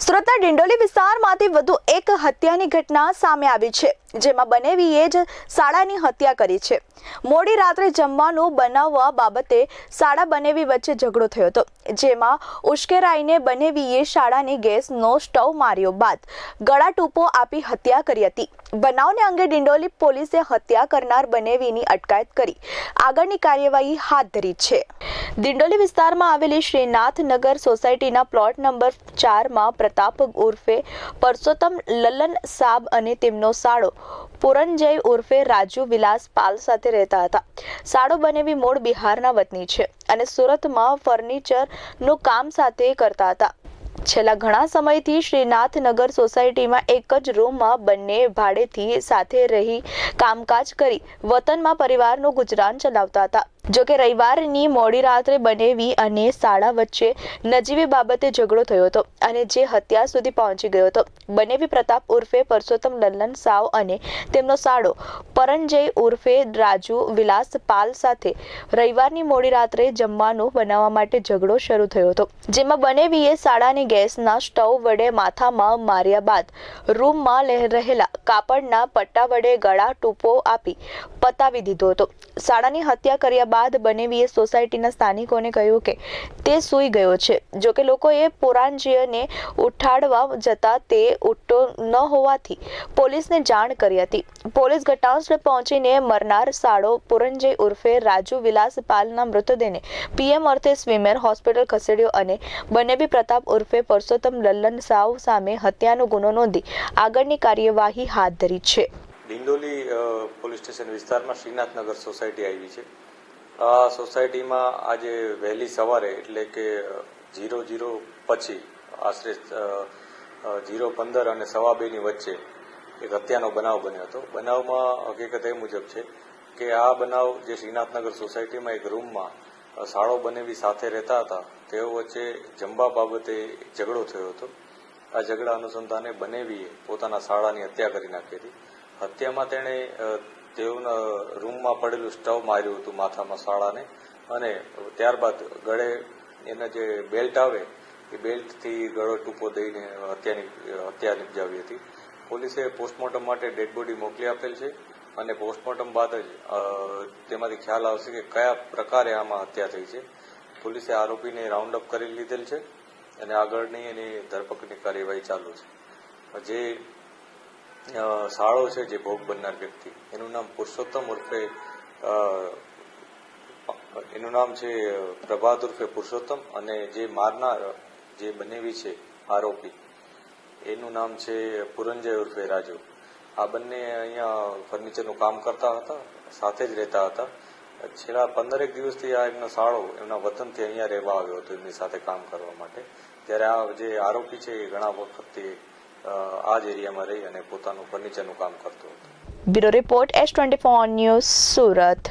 સુરતના ડિંડોલી વિસ્તારમાંથી વધુ એક હત્યાની ઘટના સામે આવી છે, જેમાં બનેવીએ જ શાળાની હત્યા કરી છે. મોડી રાત્રે જમવાનું બનાવવા બાબતે શાળા બનેવી વચ્ચે ઝઘડો થયો હતો, જેમાં ઉશ્કેરાઈને બનેવીએ શાળાની ગેસનો સ્ટવ માર્યો બાદ ગળા ટૂંપો આપી હત્યા કરી હતી. બનાવને અંગે ડિંડોલી પોલીસે હત્યા કરનાર બનેવીની અટકાયત કરી. આગળની કાર્યવાહી હાથ ધરી છે. દિંડોલી વિસ્તારમાં આવેલી શ્રીનાથનગર સોસાયટીના પ્લોટ નંબર ચારમાં પ્રતાપ ઉર્ફે પરસોત્તમ લલન સાબ અને તેમનો સાળો પુરંજય ઉર્ફે રાજુ વિલાસ પાલ સાથે રહેતા હતા. સાડો બનેવી મૂળ બિહારના વતની છે અને સુરતમાં ફર્નિચરનું કામ સાથે કરતા હતા. છેલ્લા ઘણા સમયથી શ્રીનાથનગર સોસાયટીમાં એક જ રૂમમાં બંને ભાડેથી સાથે રહી કામકાજ કરી વતનમાં પરિવારનું ગુજરાન ચલાવતા હતા. જોકે રવિવારની મોડી રાત્રે બનેવી અને શાળા વચ્ચે નજીવી બાબતે ઝઘડો થયો હતો અને જે હત્યા સુધી પહોંચી ગયો હતો. બનેવી પ્રતાપ ઉર્ફે પરસોત્તમ લલ્લન સાવ અને તેમનો સાળો પરણજય ઉર્ફે રાજુ વિલાસ પાલ સાથે રવિવારની મોડી રાત્રે જમવાનું બનાવવા માટે ઝઘડો શરૂ થયો હતો, જેમાં બનેવીએ શાળાની ગેસના સ્ટવ વડે માથામાં માર્યા બાદ રૂમમાં રહેલા કાપડના પટ્ટા વડે ગળા ટૂંપો આપી પતાવી દીધો હતો. શાળાની હત્યા કર્યા બાદ બનેવીએ સોસાયટીના સ્થાનિકોને કહ્યું કે તે સૂઈ ગયો છે. જોકે લોકોએ પોરાનજીયને ઉઠાડવા જતા તે ઉઠતો ન હોવાથી પોલીસને જાણ કરી હતી. પોલીસ ઘટનાસ્થળે પહોંચીને મરનાર સાળો પુરંજય ઉર્ફે રાજુ વિલાસ પાલના મૃતદેહને પીએમ અર્થે સ્વિમેર હોસ્પિટલ ખસેડ્યો અને બનેવી પ્રતાપ ઉર્ફે પરસોત્તમ લલ્લન સાવ સામે હત્યાનો ગુનો નોંધી આગળની કાર્યવાહી હાથ ધરી છે. ડિંડોલી પોલીસ સ્ટેશન વિસ્તારમાં શ્રીનાથનગર સોસાયટી આવી છે. સોસાયટીમાં આજે વહેલી સવારે, એટલે કે જીરો જીરો પછી, આશરે જીરો પંદર અને સવા બેની વચ્ચે એક હત્યાનો બનાવ બન્યો હતો. બનાવમાં હકીકત એ મુજબ છે કે આ બનાવ જે શ્રીનાથનગર સોસાયટીમાં એક રૂમમાં શાળો બનેવી સાથે રહેતા હતા, તેઓ વચ્ચે જમવા બાબતે ઝઘડો થયો હતો. આ ઝઘડા અનુસંધાને બનેવીએ પોતાના શાળાની હત્યા કરી નાખી હતી. હત્યામાં તેણે તેઓના રૂમમાં પડેલું સ્ટવ માર્યું હતું માથામાં શાળાને. અને ત્યારબાદ ગળે એના જે બેલ્ટ આવે, એ બેલ્ટથી ગળો ટૂંકો દઈને હત્યાની, હત્યા નિપજાવી હતી. પોલીસે પોસ્ટમોર્ટમ માટે ડેડ બોડી મોકલી આપેલ છે અને પોસ્ટમોર્ટમ બાદ જ તેમાંથી ખ્યાલ આવશે કે કયા પ્રકારે આમાં હત્યા થઈ છે. પોલીસે આરોપીને રાઉન્ડ અપ કરી લીધેલ છે અને આગળની એની ધરપકડની કાર્યવાહી ચાલુ છે. જે શાળો છે જે ભોગ બનનાર વ્યક્તિ. એનું નામ પુરુષોત્તમ ઉર્ફે એનું નામ છે પ્રભાત ઉર્ફે પુરુષોત્તમ અને જે મારનાર, જે બનેવી છે આરોપી, એનું નામ છે પુરંજય ઉર્ફે રાજુ. આ બંને અહીંયા ફર્નિચરનું કામ કરતા હતા, સાથે જ રહેતા હતા. છેલ્લા પંદરેક દિવસથી આ એમનો શાળો એમના વતનથી અહીંયા રહેવા આવ્યો હતો, એમની સાથે કામ કરવા માટે. ત્યારે આ જે આરોપી છે એ ઘણા વખતથી આ જ એરિયામાં રહી અને પોતાનું ફર્નિચરનું કામ કરતો હતો. Bureau report S twenty four news Surat.